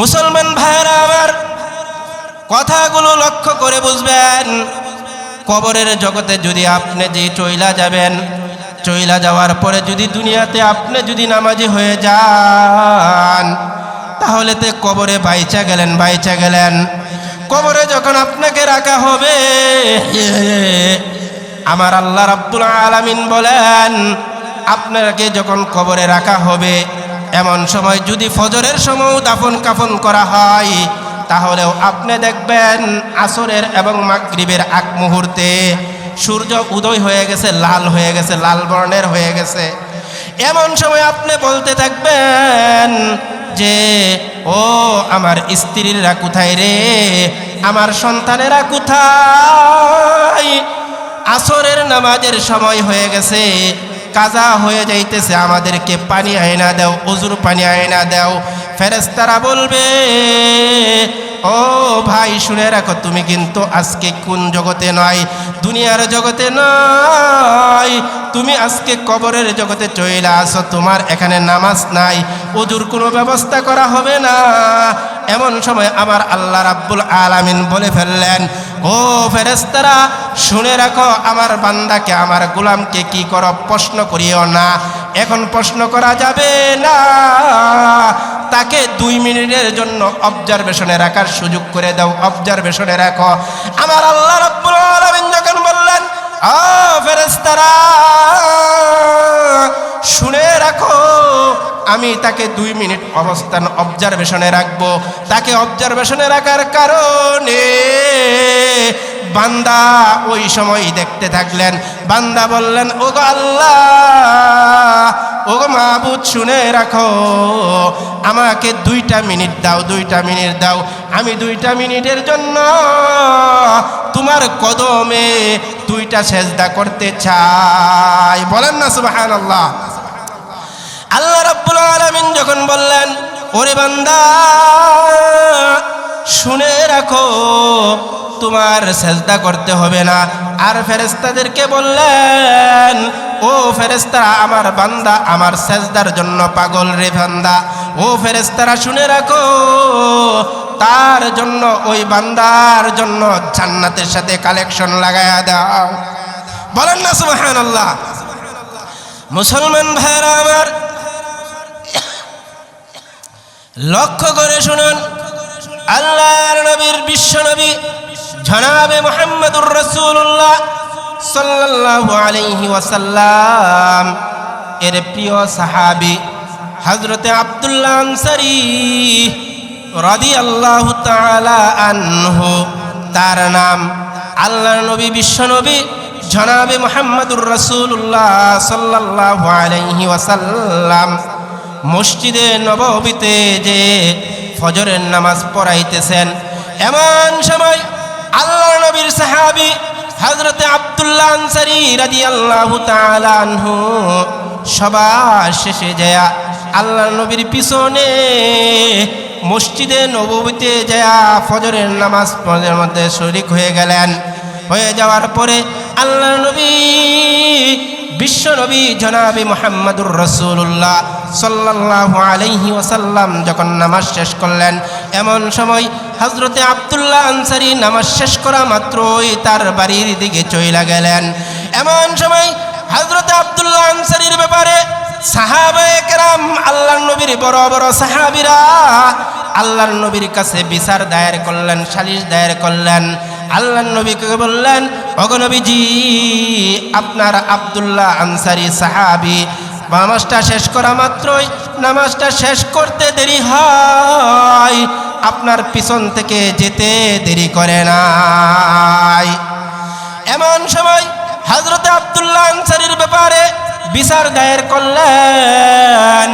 মুসলমান ভাইরা আমার কথাগুলো লক্ষ্য করে বুঝবেন। কবরের জগতে যদি আপনি যে চইলা যাবেন, চইলা যাওয়ার পরে যদি দুনিয়াতে আপনি যদি নামাজি হয়ে যান, তাহলে তে কবরে বাইচা গেলেন বাইচা গেলেন। কবরে যখন আপনাকে রাখা হবে, আমার আল্লাহ রাব্বুল আলামিন বলেন, আপনাকে যখন কবরে রাখা হবে এমন সময় যদি ফজরের সময় দাফন কাফন করা হয়, তাহলেও আপনি দেখবেন আসরের এবং মাগরিবের আগ মুহূর্তে সূর্য উদয় হয়ে গেছে, লাল হয়ে গেছে, লাল বর্ণের হয়ে গেছে। এমন সময় আপনি বলতে থাকবেন যে, ও আমার স্ত্রীরা কোথায় রে? আমার সন্তানেরা কোথায়? আসরের নামাজের সময় হয়ে গেছে কাজা হয়ে যাইতেছে, আমাদেরকে পানি আয়না দাও অজুর পানি আয়না দাও। ফেরেস্তারা বলবে, ও ভাই, শুনে রাখো, তুমি কিন্তু আজকে কোন জগতে নয়, দুনিয়ার জগতে নয়। তুমি আজকে কবরের জগতে চলে আসো, তোমার এখানে নামাজ নাই অজুর কোনো ব্যবস্থা করা হবে না। এমন সময় আমার আল্লাহ রাব্বুল আলামিন বলে ফেললেন, ও ফেরেস্তারা শুনে রাখো, আমার বান্দাকে, আমার গোলামকে কি করো প্রশ্ন করিও না। এখন প্রশ্ন করা যাবে না। তাকে দুই মিনিটের জন্য অবজারভেশনে রাখার সুযোগ করে দাও অবজারভেশনে রাখো। আমার আল্লাহ রাব্বুল আলামিন যখন বললেন, ও ফেরেস্তারা শুনে আমি তাকে দুই মিনিট অবস্থান অবজারভেশনে রাখব। তাকে অবজারভেশনে রাখার কারণে বান্দা ওই সময় দেখতে থাকলেন। বান্দা বললেন ও আল্লাহ মাহবুদ, শুনে রাখো। আমাকে দুইটা মিনিট দাও, দুইটা মিনিট দাও। আমি দুইটা মিনিটের জন্য তোমার কদমে দুইটা সেজদা করতে চাই। বলেন না সুবাহান আল্লাহ আল্লাহ রাব্বুল আলামিন যখন বললেন, ওরে বান্দা, শুনে রাখো, তোমার সেজদা করতে হবে না। আর ফেরেস্তাদেরকে বললেন, ও ফেরেস্তারা আমার বান্দা, আমার সেজদার জন্য পাগল রে বান্দা। ও ফেরেস্তারা শুনে রাখো, তার জন্য, ওই বান্দার জন্য জান্নাতের সাথে কালেকশন লাগায়া দাও। বলেন না সুবহানাল্লাহ। মুসলমান ভাইরা আমার লক্ষ্য করে শুনুন। আল্লাহর নবীর বিশ্ব নবী জনাবে মোহাম্মদুর রসুল্লাহ সাল্লাল্লাহু আলাইহি ওয়াসাল্লাম। এর প্রিয় সাহাবী হজরতে আব্দুল্লাহ আনসারি রাদি আল্লাহ আনহু। তার নাম আল্লাহর নবী, বিশ্ব নবী জনাবে মোহাম্মদুর রসুল্লাহ সাল্লাল্লাহু আলাইহি ওয়াসাল্লাম। মসজিদে নববীতে যে ফজরের নামাজ পড়াইতেছেন, এমন সময় আল্লাহ নবীর সাহাবি হজরতে আবদুল্লাহ আনসারি সবার শেষে যায় আল্লাহ নবীর পিছনে মসজিদে নববীতে যায় ফজরের নামাজ পড়ার মধ্যে শরিক হয়ে গেলেন। হয়ে যাওয়ার পরে আল্লাহ নবী বিশ্ব নবী জনাবি মোহাম্মদুর রসুল্লাহ সাল্লাহ আলহি ওসাল্লাম যখন নামাজ শেষ করলেন, এমন সময় হজরতে আবদুল্লাহ আনসারি নামাজ শেষ করা মাত্রই তার বাড়ির দিকে চইলা গেলেন। এমন সময় হজরতে আবদুল্লাহ আনসারির ব্যাপারে সাহাবায়ে কেরাম, আল্লাহর নবীর বড় বড় সাহাবিরা আল্লাহর নবীর কাছে বিচার দায়ের করলেন, সালিশ দায়ের করলেন। আল্লাহ নবীকে বললেন অগনবীজি আপনার আবদুল্লাহ আনসারি সাহাবি, নামাজটা শেষ করা মাত্রই, নামাজটা শেষ করতে দেরি হয়, আপনার পিছন থেকে যেতে দেরি করে নাই। এমন সময় হজরত আবদুল্লাহ আনসারির ব্যাপারে বিচার দায়ের করলেন।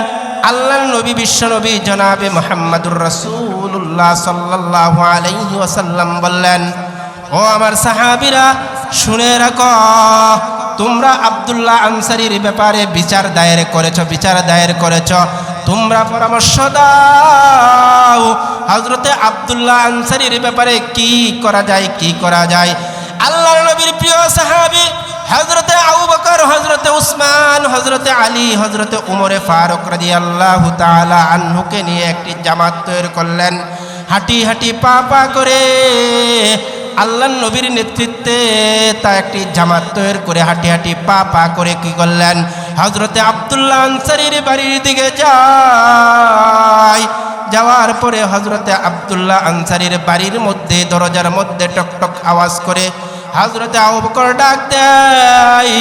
আল্লাহ নবী বিশ্ব নবী জনাবে মোহাম্মদুর রসুল্লাহ সাল্লাহ আলাইহি ওয়াসাল্লাম বললেন ও আমার সাহাবিরা, শুনে রাখো। তোমরা আবদুল্লাহ আনসারির ব্যাপারে বিচার দায়ের করেছ, বিচার দায়ের করেছ। তোমরা পরামর্শ দাও। হজরতে আবদুল্লাহ আনসারির ব্যাপারে কি করা যায়, কি করা যায়? আল্লাহ নবীর প্রিয় সাহাবি হজরতে আবু বকর হজরতে উসমান হজরতে আলী হজরতে উমরে ফারুক রাজি আল্লাহ তালা আনহুকে নিয়ে একটি জামাত তৈরি করলেন। হাঁটি হাঁটি পা পা করে আল্লাহ নবীর নেতৃত্বে তা একটি জামাত তৈরি করে হাঁটি হাঁটি পা পা করে কি করলেন? হজরতে আবদুল্লাহ আনসারির বাড়ির দিকে যায়। যাওয়ার পরে হজরতে আবদুল্লাহ আনসারির বাড়ির মধ্যে, দরজার মধ্যে টকটক আওয়াজ করে হজরতে আবকর ডাক দেয়।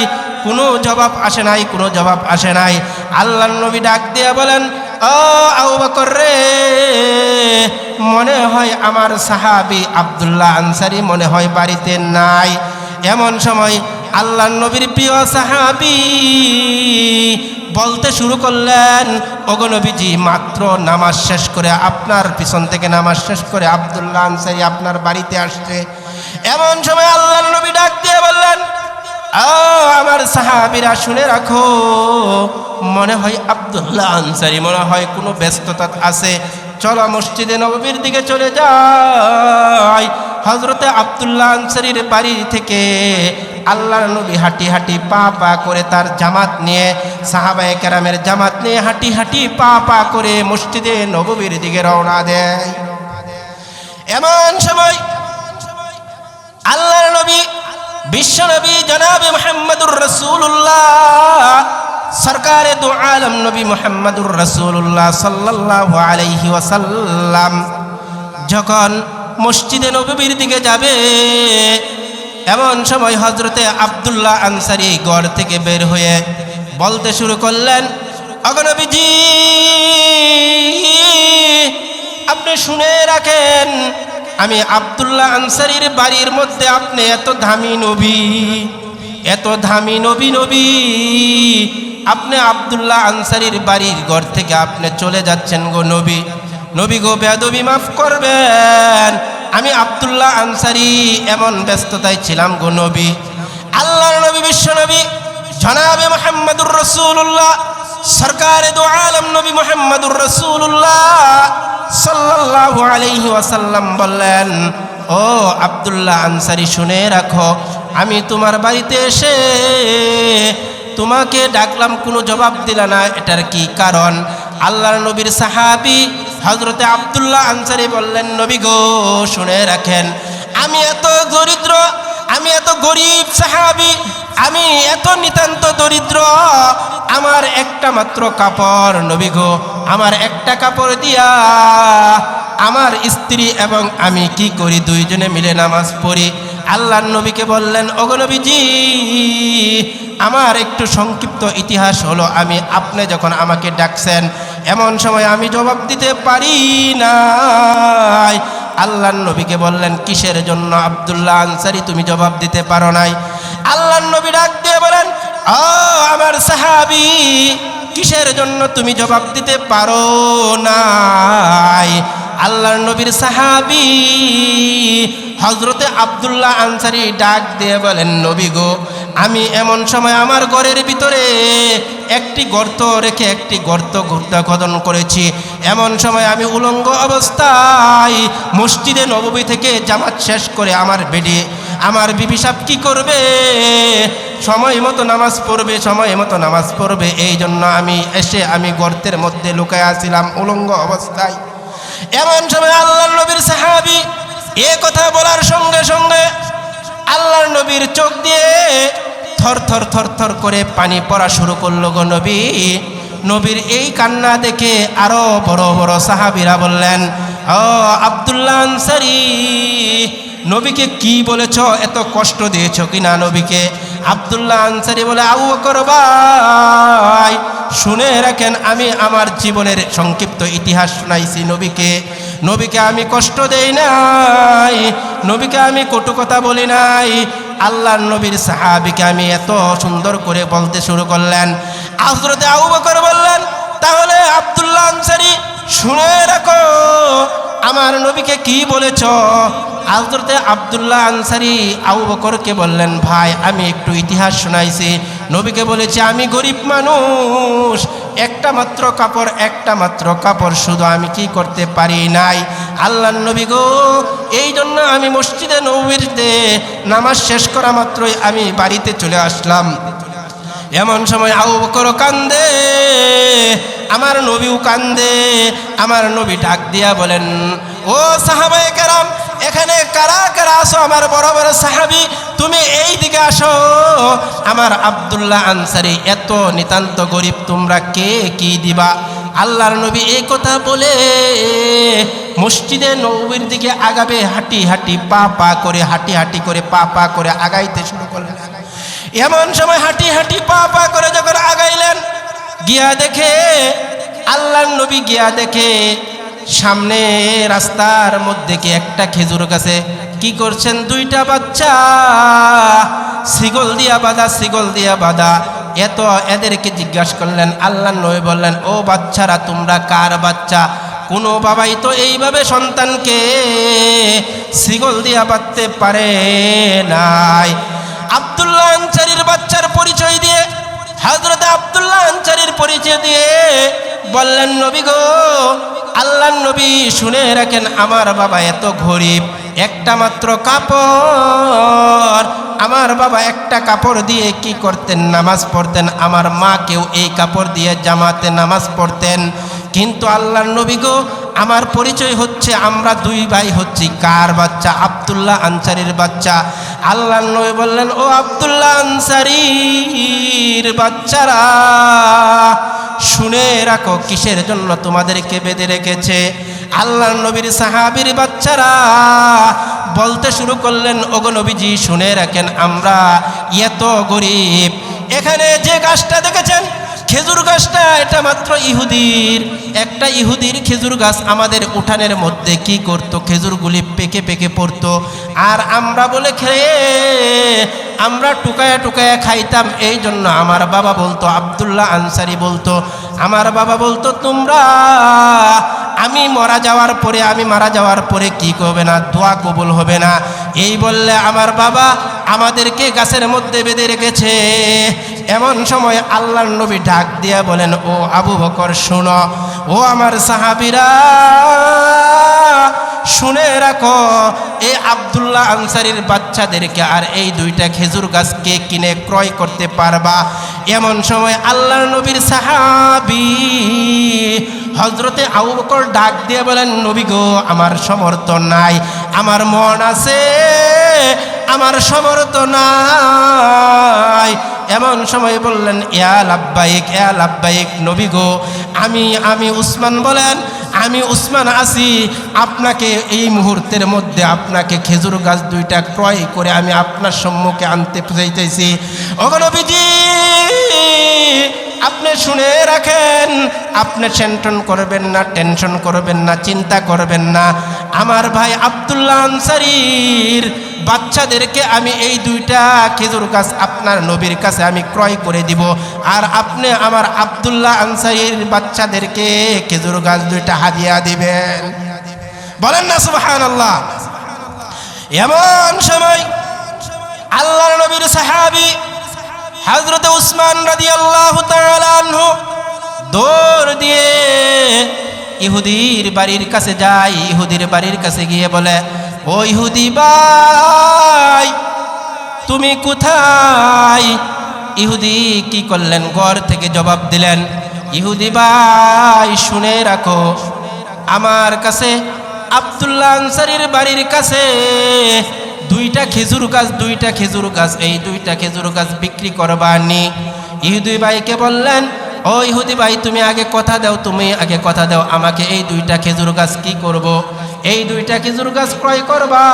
কোনো জবাব আসে নাই, কোনো জবাব আসে নাই। আল্লাহ নবী ডাক দিয়ে বলেন ও আবকর রে মনে হয় আমার সাহাবি আবদুল্লাহ আনসারি মনে হয় বাড়িতে নাই। এমন সময় আল্লাহ নবীর প্রিয় সাহাবি বলতে শুরু করলেন ওগনবীজি মাত্র নামাজ শেষ করে আপনার পিছন থেকে নামাজ শেষ করে আবদুল্লাহ আনসারি আপনার বাড়িতে আসছে। এমন সময় আল্লাহ নবী ডাক দিয়ে বললেন "আ, আমার সাহাবিরা শুনে রাখো। মনে হয় আবদুল্লাহ আনসারি, মনে হয় কোনো ব্যস্ততা আছে। চলো মসজিদে নববীর দিকে চলে যাই। হজরতে আবদুল্লাহ আনসারির বাড়ি থেকে আল্লাহ নবী হাঁটি হাঁটি পা পা করে তার জামাত নিয়ে, সাহাবায়ে কেরামের জামাত নিয়ে হাঁটি হাঁটি পা পা করে মসজিদে নববীর দিকে রওনা দেয়। এমন সময় আল্লাহর নবী বিশ্ব নবী জনাবে মোহাম্মদুর রসুল্লাহ সরকারে দু আলম নবী মোহাম্মদুর রসুল্লাহ সাল্লাহ আলাইহি ওয়াসাল্লাম। যখন মসজিদে নবীর দিকে যাবে, এমন সময় হজরতে আবদুল্লাহ আনসারি গড় থেকে বের হয়ে বলতে শুরু করলেন অগনবীজি আপনি শুনে রাখেন আমি আবদুল্লাহ আনসারির বাড়ির মধ্যে, আপনি এত দামি নবী, এত দামি নবী নবী। আপনি আবদুল্লাহ আনসারির বাড়ির ঘর থেকে আপনি চলে যাচ্ছেন গো নবী। নবী গো বেদবি মাফ করবেন। আমি আবদুল্লাহ আনসারি এমন ব্যস্ততায় ছিলাম গো নবী। আল্লাহ নবী, বিশ্ব নবী, জনাবে মোহাম্মদুর রসুল্লাহ সরকারে দো আলম নবী মোহাম্মদুর রসুল্লাহ সাল্লাল্লাহু আলাইহি ওয়াসাল্লাম বললেন, ও আব্দুল্লাহ আনসারি, শুনে রাখো, আমি তোমার বাড়িতে এসে তোমাকে ডাকলাম, কোনো জবাব দিলা না। এটার কি কারণ? আল্লাহর নবীর সাহাবি হজরতে আব্দুল্লাহ আনসারি বললেন, নবী গো, শুনে রাখেন, আমি এত দরিদ্র, আমি এত গরিব সাহাবি আমি এত নিতান্ত দরিদ্র, আমার একটা মাত্র কাপড়, নবী গো, আমার একটা কাপড় দিয়া আমার স্ত্রী এবং আমি কি করি? দুইজনে মিলে নামাজ পড়ি। আল্লাহ নবীকে বললেন অগনবীজি আমার একটু সংক্ষিপ্ত ইতিহাস হলো। আমি, আপনি যখন আমাকে ডাকছেন, এমন সময় আমি জবাব দিতে পারি নাই। আল্লাহ নবীকে বললেন, কিসের জন্য আবদুল্লাহ আনসারি তুমি জবাব দিতে পারো নাই? আল্লাহ নবী ডাক দিয়ে বলেন ও আমার সাহাবি, কিসের জন্য তুমি জবাব দিতে পারো নাই? আল্লাহর নবীর সাহাবি হজরতে আবদুল্লাহ আনসারি ডাক দিয়ে বলেন, নবী গো, আমি এমন সময় আমার ঘরের ভিতরে একটি গর্ত রেখে একটি গর্ত খোদন করেছি। এমন সময় আমি উলঙ্গ অবস্থায় মসজিদে নববী থেকে জামাত শেষ করে আমার বেডে আমার বিবি সাহেব কি করবে? সময় মতো নামাজ পড়বে, সময় মতো নামাজ পড়বে। এই জন্য আমি এসে আমি গর্তের মধ্যে লুকায় আসছিলাম উলঙ্গ অবস্থায়। এমন সময় আল্লাহ নবীর সাহাবি এ কথা বলার সঙ্গে সঙ্গে আল্লাহর নবীর চোখ দিয়ে থর থর থর থর করে পানি পড়া শুরু করল গো নবী। নবীর এই কান্না দেখে আরও বড় বড় সাহাবিরা বললেন, ও আবদুল্লাহ আনসারি নবীকে কি বলেছ? এত কষ্ট দিয়েছ কিনা নবীকে? আবদুল্লাহ আনসারি বলে বকর ভাই, শুনে রাখেন, আমি আমার জীবনের সংক্ষিপ্ত ইতিহাস শোনাইছি নবীকে। নবীকে আমি কষ্ট দেই নাই, নবীকে আমি কটু কথা বলি নাই। আল্লাহ নবীর সাহাবিকে আমি এত সুন্দর করে বলতে শুরু করলেন। হজরতে আবু বকর বললেন, তাহলে আবদুল্লাহ আনসারি, শুনে রাখো আমার নবীকে কি বলেছ? হজরতে আবদুল্লাহ আনসারি আবু বকরকে বললেন, ভাই, আমি একটু ইতিহাস শোনাইছি। নবীকে বলেছে, আমি গরিব মানুষ। একটা মাত্র কাপড়, একটা মাত্র কাপড়, শুধু আমি কি করতে পারি নাই? আল্লাহ নবী গো, এই জন্য আমি মসজিদে নবীরতে নামাজ শেষ করা মাত্রই আমি বাড়িতে চলে আসলাম। এমন সময় আউ বকর কান্দে। আমার নবীও কান্দে, আমার নবী ডাক দিয়া বলেন, ও সাহাবাই কেরাম, এখানে কারা কারা আসো আমার বড় বড় সাহাবি, তুমি এই দিকে আসো। আমার আব্দুল্লাহ আনসারি, এত নিতান্ত গরিব, তোমরা কে? কি দিবা? আল্লাহর নবী এই কথা বলে মসজিদে নবীর দিকে আগাবে, হাঁটি হাঁটি পা পা করে, হাঁটি হাঁটি করে, পা পা করে আগাইতে শুরু করলেন। এমন সময় হাঁটি হাঁটি পা পা করে যখন আগাইলেন গিয়া দেখে, আল্লাহর নবী গিয়া দেখে, সামনে রাস্তার মধ্যে কি একটা খেজুর গাছে কি করছেন দুইটা বাচ্চা? সিগল দিয়া বাঁধা সিগল দিয়া বাঁধা। এত এদেরকে জিজ্ঞাসা করলেন আল্লাহ নবী বললেন, ও বাচ্চারা, তোমরা কার বাচ্চা? কোনো বাবাই তো এইভাবে সন্তানকে সিগল দিয়া বাঁধতে পারে নাই। আব্দুল্লাহ আনসারির বাচ্চার পরিচয় দিয়ে হজরত আবদুল্লাহ আনসারির পরিচয় দিয়ে বললেন, নবী গো আল্লাহ নবী শুনে রাখেন, আমার বাবা এত গরিব, একটা মাত্র কাপড়। আমার বাবা একটা কাপড় দিয়ে কি করতেন? নামাজ পড়তেন। আমার মা কেউ এই কাপড় দিয়ে জামাতে নামাজ পড়তেন। কিন্তু আল্লাহর নবী গো, আমার পরিচয় হচ্ছে, আমরা দুই ভাই হচ্ছি, কার বাচ্চা? আব্দুল্লাহ আনসারির বাচ্চা। আল্লাহ নবী বললেন, ও আব্দুল্লাহ আনসারির বাচ্চারা, শুনে রাখো কিসের জন্য তোমাদেরকে বেঁধে রেখেছে? আল্লাহ নবীর সাহাবির বাচ্চারা বলতে শুরু করলেন, ওগো নবীজি, শুনে রাখেন, আমরা এত গরিব। এখানে যে গাছটা দেখেছেন খেজুর গাছটা এটা মাত্র ইহুদির। একটা ইহুদির খেজুর গাছ আমাদের উঠানের মধ্যে কি করত? খেজুরগুলি পেকে পেকে পড়তো। আর আমরা বলে খেয়ে আমরা টুকায়া টুকায়া খাইতাম। এই জন্য আমার বাবা বলতো, আবদুল্লাহ আনসারি বলতো, আমার বাবা বলতো, তোমরা, আমি মারা যাওয়ার পরে, আমি মারা যাওয়ার পরে কি করবে না? দোয়া কবুল হবে না। এই বললে আমার বাবা আমাদেরকে গাছের মধ্যে বেঁধে রেখেছে। এমন সময় আল্লাহর নবী ডাক দিয়া বলেন, ও আবু বকর, শোনো, ও আমার সাহাবিরা, শুনে রাখো এই আব্দুল্লাহ আনসারির বাচ্চাদেরকে আর এই দুইটা খেজুর গাছকে কিনে ক্রয় করতে পারবা। এমন সময় আল্লাহর নবীর সাহাবি হজরতে আবু বকর ডাক দিয়ে বলেন, নবী গো, আমার সমর্থন নাই, আমার মন আছে, আমার সমর্থ নাই। এমন সময় বললেন, ইয়া লাব্বাইক ইয়া লাব্বাইক নবী গো, আমি আমি উসমান বলেন, আমি উসমান আছি। আপনাকে এই মুহূর্তের মধ্যে আপনাকে খেজুর গাছ দুইটা ক্রয় করে আমি আপনার সম্মুখে আনতে চাইতেছি অগনবীজি আপনি শুনে রাখেন, আপনি টেনশন করবেন না, টেনশন করবেন না, চিন্তা করবেন না। আমার ভাই আব্দুল্লাহ আনসারির বাচ্চাদেরকে আমি এই দুইটা খেজুর গাছ আপনার নবীর কাছে আমি ক্রয় করে দিব। আর আপনি আমার আবদুল্লাহ আনসারির বাচ্চাদেরকে খেজুর গাছ দুইটা হাদিয়া দিবেন। বলেন না সুবাহান আল্লাহ এমন সময় আল্লাহর নবীর সাহাবি হজরত উসমান রাদি আল্লাহ ইহুদির বাড়ির কাছে যায়, ইহুদির বাড়ির কাছে গিয়ে বলে, ও ইহুদি ভাই, তুমি কোথায়? ইহুদি কি করলেন? ঘর থেকে জবাব দিলেন, ইহুদি ভাই, শুনে রাখো, আমার কাছে, আব্দুল্লাহ আনসারির বাড়ির কাছে দুইটা খেজুর গাছ, দুইটা খেজুর গাছ, এই দুইটা খেজুর গাছ বিক্রি করবানি। ইহুদি ভাইকে বললেন ও ইহুদি ভাই, তুমি আগে কথা দাও, তুমি আগে কথা দাও। আমাকে এই দুইটা খেজুর গাছ কি করব। এই দুইটা খেজুর গাছ ক্রয় করবা?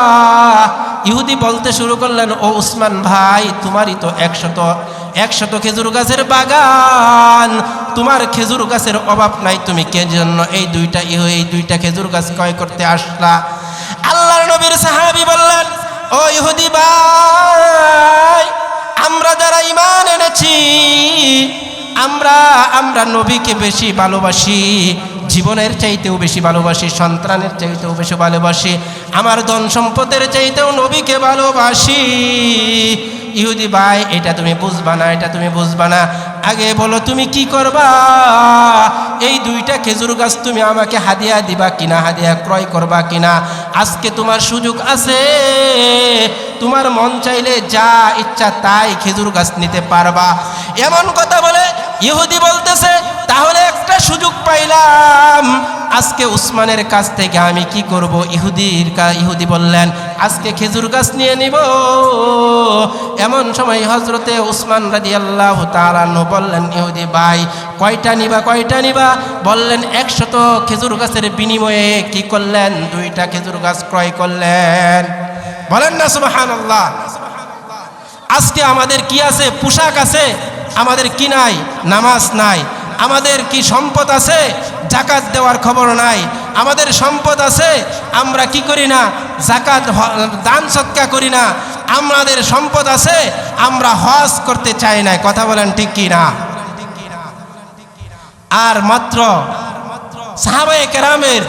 ইহুদি বলতে শুরু করলেন, ও উসমান ভাই, তোমারই তো একশত একশত খেজুর গাছের বাগান। তোমার খেজুর গাছের অভাব নাই, তুমি কে জন্য এই দুইটা ইহু, এই দুইটা খেজুর গাছ ক্রয় করতে আসলা? আল্লাহর নবীর সাহাবি বললেন, ও ইহুদি ভাই, আমরা যারা ইমান এনেছি আমরা আমরা নবীকে বেশি ভালোবাসি, জীবনের চাইতেও বেশি ভালোবাসি, সন্তানের চাইতেও বেশি ভালোবাসি, আমার ধন সম্পদের চাইতেও নবীকে ভালোবাসি। ইহুদি ভাই, এটা তুমি বুঝবা না, এটা তুমি বুঝবা না। আগে বলো, তুমি কি করবা? এই দুইটা খেজুর গাছ তুমি আমাকে হাদিয়া দিবা কিনা, হাদিয়া ক্রয় করবা কিনা? আজকে তোমার সুযোগ আছে। তোমার মন চাইলে যা ইচ্ছা তাই খেজুর গাছ নিতে পারবা। এমন কথা বলে ইহুদি বলতেছে, তাহলে একটা সুযোগ পাইলাম। আজকে উসমানের কাছ থেকে আমি কি করব? ইহুদির কা- ইহুদি বললেন, আজকে খেজুর গাছ নিয়ে নিব। এমন সময় হজরতে উসমান রাজি আল্লাহ তালান্ন বললেন, ইহুদি ভাই কয়টা নিবা কয়টা নিবা? বললেন, একশত খেজুর গাছের বিনিময়ে কি করলেন? দুইটা খেজুর গাছ ক্রয় করলেন। বলেন না সুবাহান আল্লাহ আজকে আমাদের কি আছে? পোশাক আছে। আমাদের কি নাই? নামাজ নাই। আমাদের কি সম্পদ আছে? জাকাত দেওয়ার খবর নাই। আমাদের সম্পদ আছে? আমরা কি করি না? জাকাত দান সৎকা করি না। আমাদের সম্পদ আছে? আমরা হজ করতে চাই না কথা বলেন ঠিক কি না আর মাত্র সাহাবায়ে কেরামের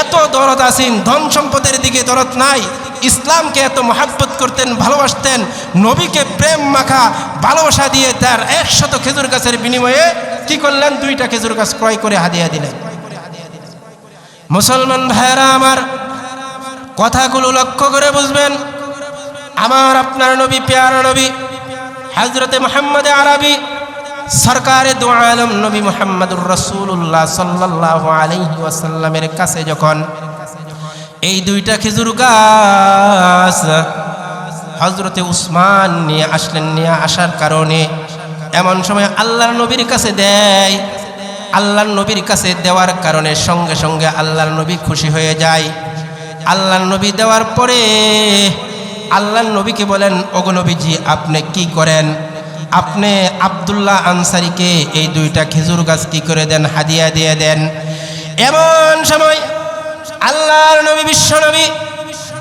এত দরদ আসিন ধন সম্পদের দিকে দরদ নাই, ইসলামকে এত মহাব্বত করতেন, ভালোবাসতেন, নবীকে প্রেম মাখা, ভালোবাসা দিয়ে তার একশত খেজুর গাছের বিনিময়ে কি করলেন? দুইটা খেজুর গাছ ক্রয় করে হাদিয়া দিলেন। মুসলমান ভাইয়েরা আমার, কথাগুলো লক্ষ্য করে বুঝবেন। আমার আপনার নবী, পেয়ারা নবী হজরতে মোহাম্মদ আরবি সরকারে দু আলম নবী মোহাম্মদুর রসুল্লাহ সাল্লাহ আলহি ওয়াসাল্লামের কাছে যখন এই দুইটা খেজুর গাছ হজরতে উসমান নিয়ে আসলেন, নিয়ে আসার কারণে এমন সময় আল্লাহর নবীর কাছে দেয়। আল্লাহর নবীর কাছে দেওয়ার কারণে সঙ্গে সঙ্গে আল্লাহর নবী খুশি হয়ে যায়। আল্লাহর নবী দেওয়ার পরে আল্লাহর নবীকে বলেন, ওগো নবীজি, আপনি কি করেন? আপনি আব্দুল্লাহ আনসারিকে এই দুইটা খেজুর গাছ কি করে দেন, হাদিয়া দিয়ে দেন? এমন সময় আল্লাহর নবী, বিশ্ব নবী,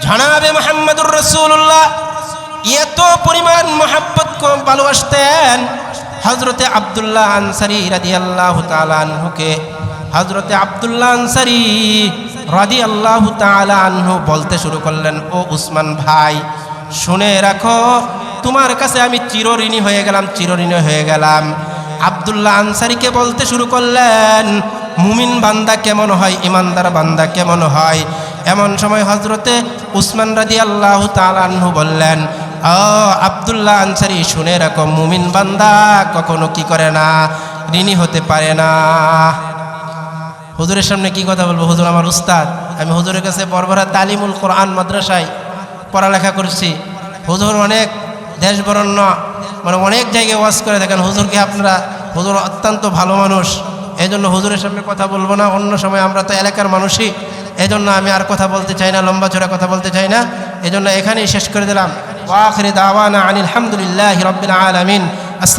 জনাবে মোহাম্মদুর রসুল্লাহ এত পরিমাণ মোহাব্বত ভালোবাসতেন হজরতে আবদুল্লাহ আনসারি রাদি আল্লাহ তালানহুকে হজরতে আবদুল্লাহ আনসারি রাদি আল্লাহ তালানহু বলতে শুরু করলেন, ও উসমান ভাই, শুনে রাখো তোমার কাছে আমি চিরঋণী হয়ে গেলাম, চিরঋণী হয়ে গেলাম। আবদুল্লাহ আনসারিকে বলতে শুরু করলেন, মুমিন বান্দা কেমন হয়, ইমানদার বান্দা কেমন হয়? এমন সময় হজরতে উসমান রাদি আল্লাহ তালাহু বললেন, ও আবদুল্লাহ আনসারি, শুনে রাখো, মুমিন বান্দা কখনো কি করে না, ঋণী হতে পারে না। হুজুরের সামনে কি কথা বলব? হুজুর আমার উস্তাদ, আমি হুজুরের কাছে বরবরা তালিমুল কোরআন মাদ্রাসায় পড়ালেখা করছি। হুজুর অনেক দেশ বরণ্য মানে অনেক জায়গায় ওয়াজ করে দেখেন, হুজুরকে আপনারা, হুজুর অত্যন্ত ভালো মানুষ এই জন্য হুজুরের সামনে কথা বলব না, অন্য সময় আমরা তো এলাকার মানুষই এই জন্য আমি আর কথা বলতে চাই না, লম্বা চোরা কথা বলতে চাই না এই জন্য এখানেই শেষ করে দিলাম। ওয়াখরি দাওয়ানা আনিল হামদুলিল্লাহ রবিল আলমিন।